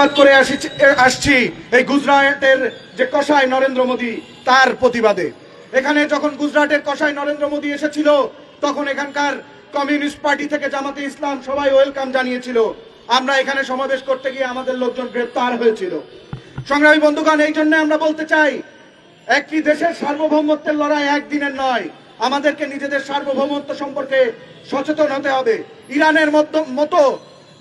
প্রতিবাদ করে আসি আসছি এই গুজরাটের যে কষাই নরেন্দ্র মোদী, তার প্রতিবাদে। এখানে যখন গুজরাটের কষাই নরেন্দ্র মোদী এসেছিল, তখন এখানকার কমিউনিস্ট পার্টি থেকে জামাতে ইসলাম সবাই ওয়েলকাম জানিয়েছিল। আমরা এখানে সমাবেশ করতে গিয়ে আমাদের লোকজন গ্রেপ্তার হয়েছিল। সংগ্রামী বন্ধুগণ, এই জন্য আমরা বলতে চাই, একটি দেশের সার্বভৌমত্বের লড়াই একদিনের নয়, আমাদেরকে নিজেদের সার্বভৌমত্ব সম্পর্কে সচেতন হতে হবে। ইরানের মতো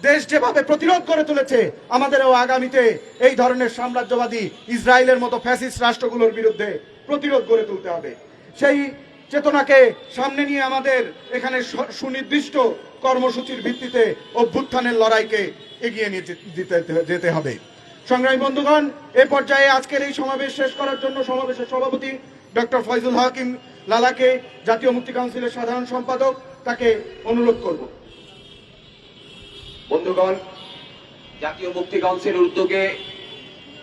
দেশ যেভাবে প্রতিরোধ করে তুলেছে আমাদেরও আগামীতে এই ধরনের সাম্রাজ্যবাদী ইসরায়েলের মতো ফ্যাসিস্ট রাষ্ট্রগুলোর বিরুদ্ধে প্রতিরোধ গড়ে তুলতে হবে। সেই চেতনাকে সামনে নিয়ে আমাদের এখানে সুনির্দিষ্ট কর্মসূচির ভিত্তিতে অভ্যুত্থানের লড়াইকে এগিয়ে নিয়ে যেতে হবে। সংগ্রামী বন্ধুগণ, এ পর্যায়ে আজকের এই সমাবেশ শেষ করার জন্য সমাবেশের সভাপতি ডক্টর ফয়জুল হাকিম লালাকে জাতীয় মুক্তি কাউন্সিলের সাধারণ সম্পাদক তাকে অনুরোধ করব। বন্ধুগণ, জাতীয় মুক্তি কাউন্সিলের উদ্যোগে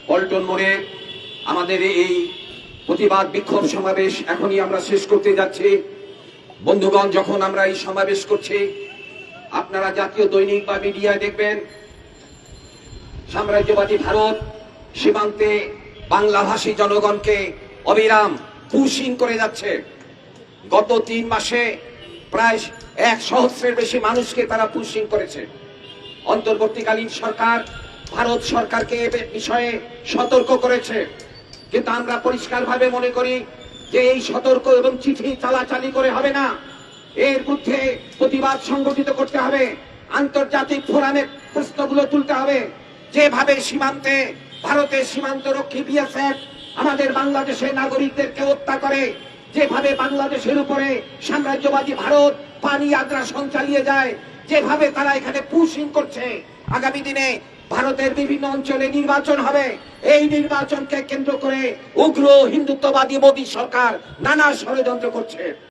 পল্টন মোড়ে আমাদের এই প্রতিবাদ বিক্ষোভ সমাবেশ এখনই আমরা শেষ করতে যাচ্ছি। বন্ধুগণ, যখন আমরা এই সমাবেশ করছি, আপনারা জাতীয় দৈনিক বা মিডিয়ায় দেখবেন, সাম্রাজ্যবাদী ভারত সীমান্তে বাংলাভাষী জনগণকে অবিরাম পুশিং করে যাচ্ছে। গত তিন মাসে প্রায় এক সহস্রের বেশি মানুষকে তারা পুশিং করেছে। অন্তর্বর্তীকালীন সরকার ভারত সরকারকে এ বিষয়ে সতর্ক করেছে। কিন্তু আমরা পরিষ্কারভাবে মনে করি যে এই সতর্ক এবং চিঠি চালাচালি করে হবে না। এর মধ্যে প্রতিবাদ সংগঠিত করতে হবে। আন্তর্জাতিক ফোরামে প্রশ্নগুলো তুলতে হবে। যেভাবে সীমান্তে ভারতের সীমান্ত রক্ষী বিএসএফ আমাদের বাংলাদেশের নাগরিকদেরকে হত্যা করে, যেভাবে বাংলাদেশের উপরে সাম্রাজ্যবাদী ভারত পানি আগ্রাসন চালিয়ে যায় যেভাবে তারা এখানে পুশিং করছে, আগামী দিনে ভারতের বিভিন্ন অঞ্চলে নির্বাচন হবে। এই নির্বাচনকে কেন্দ্র করে উগ্র হিন্দুত্ববাদী মোদী সরকার নানা ষড়যন্ত্র করছে।